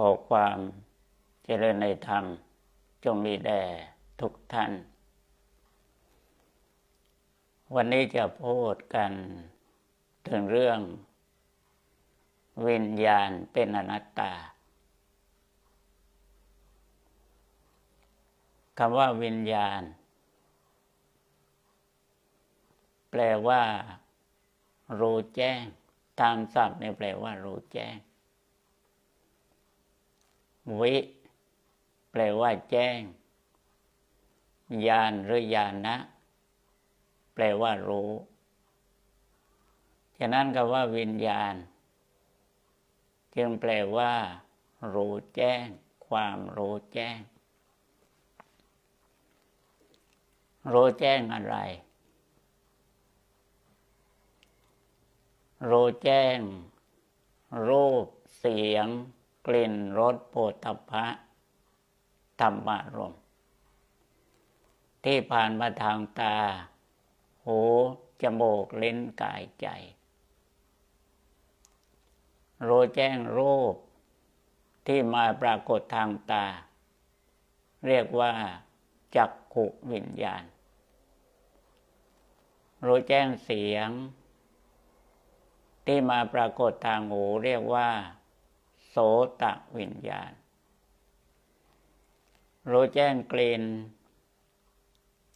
ขอความเจริญในธรรม จงมีแด่ทุกท่าน วันนี้จะพูดกันถึงเรื่อง วิญญาณเป็นอนัตตาคำว่าวิญญาณ แปลว่า รู้แจ้ง ตามศัพท์ในแปลว่า รู้แจ้ง วิแปลว่าแจ้ง ญาณหรือญาณนะ แปลว่ารู้ฉะนั้นคำว่าวิญญาณ จึงแปลว่า รู้แจ้ง ความรู้แจ้ง รู้แจ้งอะไร รู้แจ้ง รูปเสียง กลิ่นรสโผฏฐัพะธรรมารมที่ผ่านมาทางตา หูจมูกเลิ้นกายใจ รู้แจ้งรูปที่มาปรากฏทางตา เรียกว่า จักขุวิญญาณ รู้แจ้งเสียง ที่มาปรากฏทางหูเรียกว่า สตวิญญาณ รู้แจ้งกลิ่น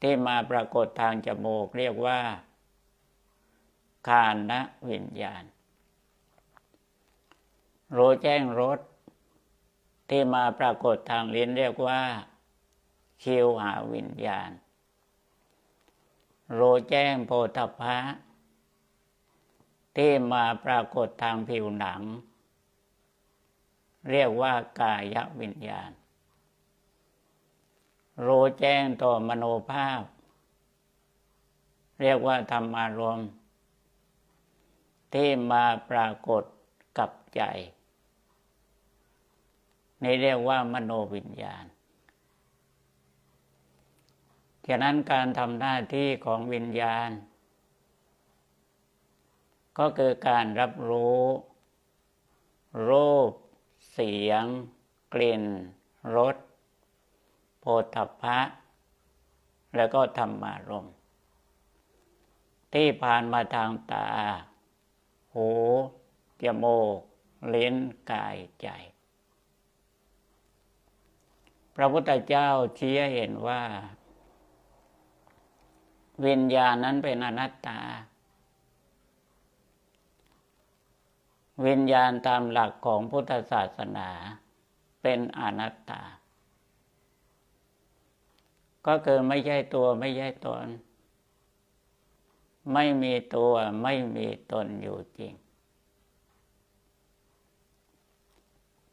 ที่มาปรากฏทางจมูกเรียกว่าคานนะวิญญาณ รู้แจ้งรสที่มาปรากฏทางลิ้นเรียกว่าคิวหาวิญญาณ รู้แจ้งโพธพะที่มาปรากฏทางผิวหนัง เรียกว่ากายวิญญาณรู้แจ้งต่อมโนภาพ เรียกว่าธรรมารมณ์ที่มาปรากฏกับใจนี่เรียกว่ามโนวิญญาณฉะนั้นการทำหน้าที่ของวิญญาณ ก็คือการรับรู้รูป สียง กลิ่นรสโผฏฐัพพะ แล้วก็ธรรมารมที่ผ่านมาทางตา หูจมูกลิ้นกายใจ พระพุทธเจ้าชี้เห็นว่า วิญญาณนั้นเป็นอนัตตา วิญญาณตามหลักของพุทธศาสนาเป็นอนัตตา ก็คือไม่ใช่ตัวไม่ใช่ตน ไม่มีตัวไม่มีตนอยู่จริง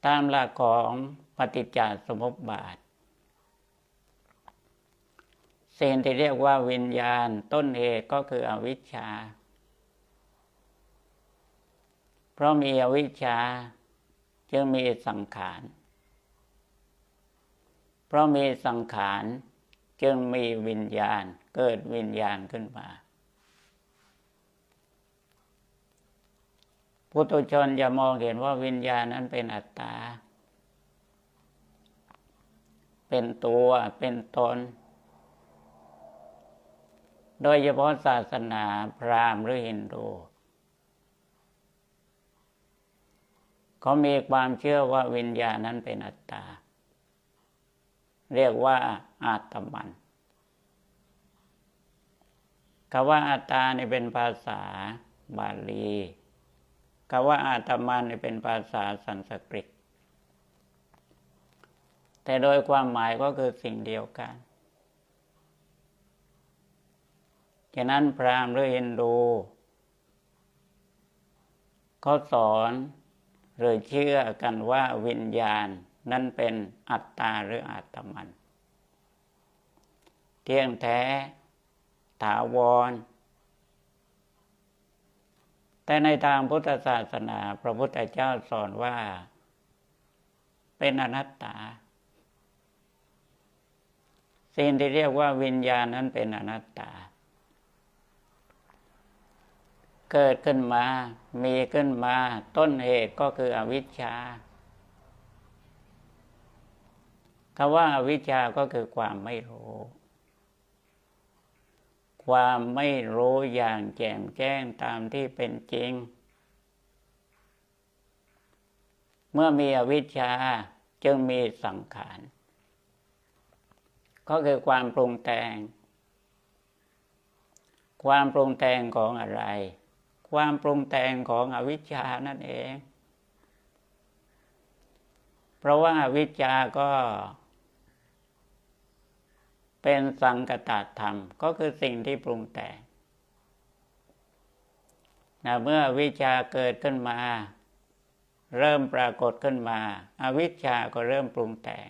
ตามหลักของปฏิจจสมุปบาทสิ่งที่เรียกว่าวิญญาณต้นเหตุก็คืออวิชชา เพราะมีอวิชชาจึงมีสังขาร เพราะมีสังขารจึงมีวิญญาณเกิดวิญญาณขึ้นมาพุทุชนจะมองเห็นว่าวิญญาณนั้นเป็นอัตตา เป็นตัว เป็นตน โดยเฉพาะศาสนาพราหมณ์หรือฮินดู เขามีความเชื่อว่าวิญญาณนั้นเป็นอัตตา เรียกว่าอาตมันคำว่าอัตตาเนี่เป็นภาษาบาลีคำว่าอาตมันเนี่เป็นภาษาสันสกฤต แต่โดยความหมายก็คือสิ่งเดียวกันฉะนั้นพราหมณ์หรือฮินดูเขาสอน หรือเชื่อกันว่าวิญญาณนั้นเป็นอัตตาหรืออาตมัน เที่ยงแท้ ถาวร แต่ในทางพุทธศาสนาพระพุทธเจ้าสอนว่า เป็นอนัตตา สิ่งที่เรียกว่าวิญญาณนั้นเป็นอนัตตา เกิดขึ้นมา มีขึ้นมา ต้นเหตุก็คืออวิชชาคำว่าอวิชชาก็คือความไม่รู้ ความไม่รู้อย่างแจ่มแจ้งตามที่เป็นจริง เมื่อมีอวิชชาจึงมีสังขาร ก็คือความปรุงแต่ง ความปรุงแต่งของอะไร ความปรุงแต่งของอวิชชานั่นเอง เพราะว่าอวิชชาก็ เป็นสังกตธรรม ก็คือสิ่งที่ปรุงแต่งนะเมื่อวิชาเกิดขึ้นมา เริ่มปรากฏขึ้นมาอาวิชชาก็เริ่มปรุงแต่ง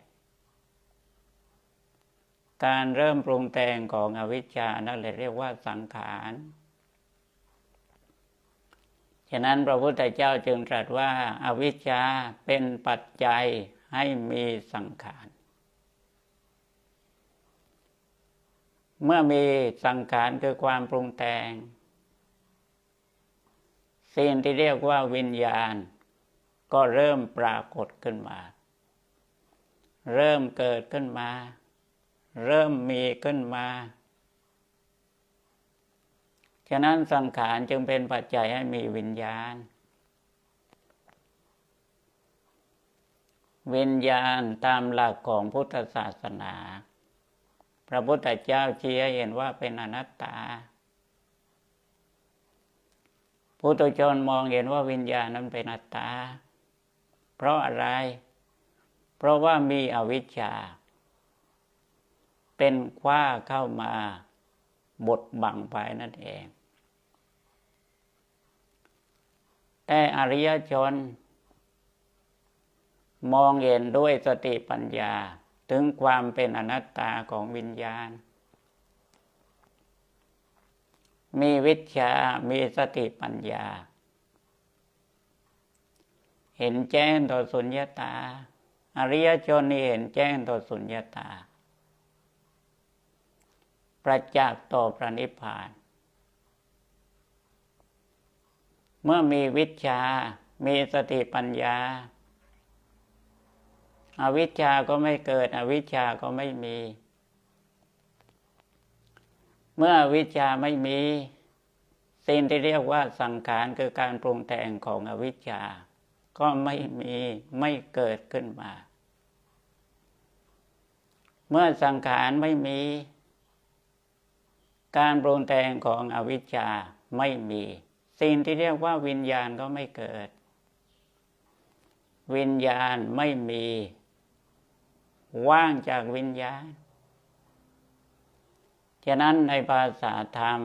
การเริ่มปรุงแต่งของอวิชชานั่นเลยเรียกว่าสังขาร ฉะนั้นพระพุทธเจ้าจึงตรัสว่าอาวิชชาเป็นปัจจัยให้มีสังขาร เมื่อมีสังขารคือความปรุงแต่ง สิ่งที่เรียกว่าวิญญาณ ก็เริ่มปรากฏขึ้นมา เริ่มเกิดขึ้นมา เริ่มมีขึ้นมา ฉะนั้นสังขารจึงเป็นปัจจัยให้มีวิญญาณ วิญญาณตามหลักของพุทธศาสนา พระพุทธเจ้าชี้ให้เห็นว่าเป็นอนัตตาพุทุชนมองเห็นว่าวิญญาณนั้นเป็นอัตตา เพราะอะไร เพราะว่ามีอวิชชา เป็นคว้าเข้ามาบดบังไปนั่นเอง แต่อริยชน มองเห็นด้วยสติปัญญา ถึงความเป็นอนัตตาของวิญญาณ มีวิชา มีสติปัญญา เห็นแจ้งต่อสุญญาตา อริยชนนี่เห็นแจ้งต่อสุญญาตา ประจักษ์ต่อพระนิพพาน เมื่อมีวิชา มีสติปัญญาอาวิชาก็ไม่เกิด อวิชาก็ไม่มี เมื่อวิชาไม่มี สิ่งที่เรียกว่าสังขารคือการปรุงแต่งของอวิชชาก็ไม่มีไม่เกิดขึ้นมา เมื่อสังขารไม่มี การปรุงแต่งของอวิชชาไม่มี สิ่งที่เรียกว่าวิญญาณก็ไม่เกิด วิญญาณไม่มี ว่างจากวิญญาณ ฉะนั้นในภาษาธรรม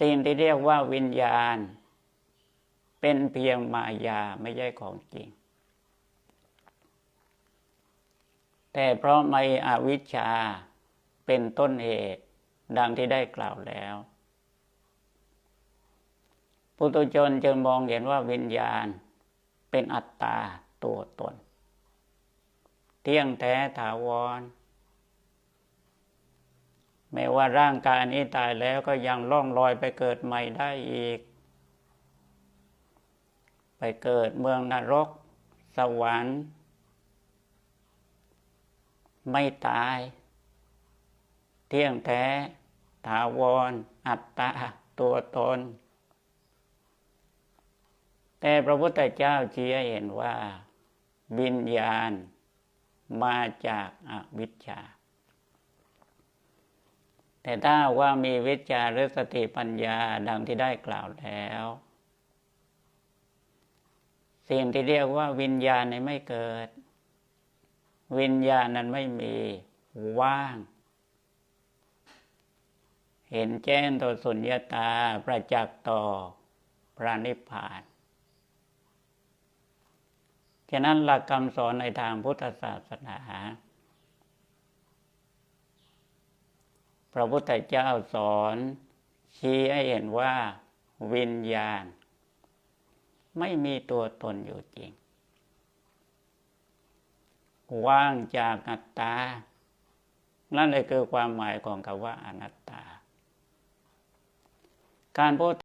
สิ่งที่เรียกว่าวิญญาณ เป็นเพียงมายาไม่ใช่ของจริง แต่เพราะไม่อวิชชาเป็นต้นเหตุดังที่ได้กล่าวแล้ว ปุถุชนจึงมองเห็นว่าวิญญาณเป็นอัตตาตัวตน เที่ยงแท้ถาวร แม้ว่าร่างกายนี้ตายแล้วก็ยังล่องลอยไปเกิดใหม่ได้อีก ไปเกิดเมืองนรก สวรรค์ ไม่ตาย เที่ยงแท้ถาวร อัตตาตัวตน แต่พระพุทธเจ้าชี้ให้เห็นว่าวิญญาณมาจากอวิชชา แต่ถ้าว่ามีวิชาหรือสติปัญญาดังที่ได้กล่าวแล้ว สิ่งที่เรียกว่าวิญญาณในไม่เกิด วิญญาณนั้นไม่มีว่าง เห็นแจ้งต่อสุญญาตาประจักษ์ต่อพระนิพพาน ฉะนั้นหลักคำสอนในทางพุทธศาสนา พระพุทธเจ้าสอน ชี้ให้เห็นว่าวิญญาณ ไม่มีตัวตนอยู่จริง ว่างจากอัตตา นั่นเลยคือความหมายของคำว่าอนัตตา การพูด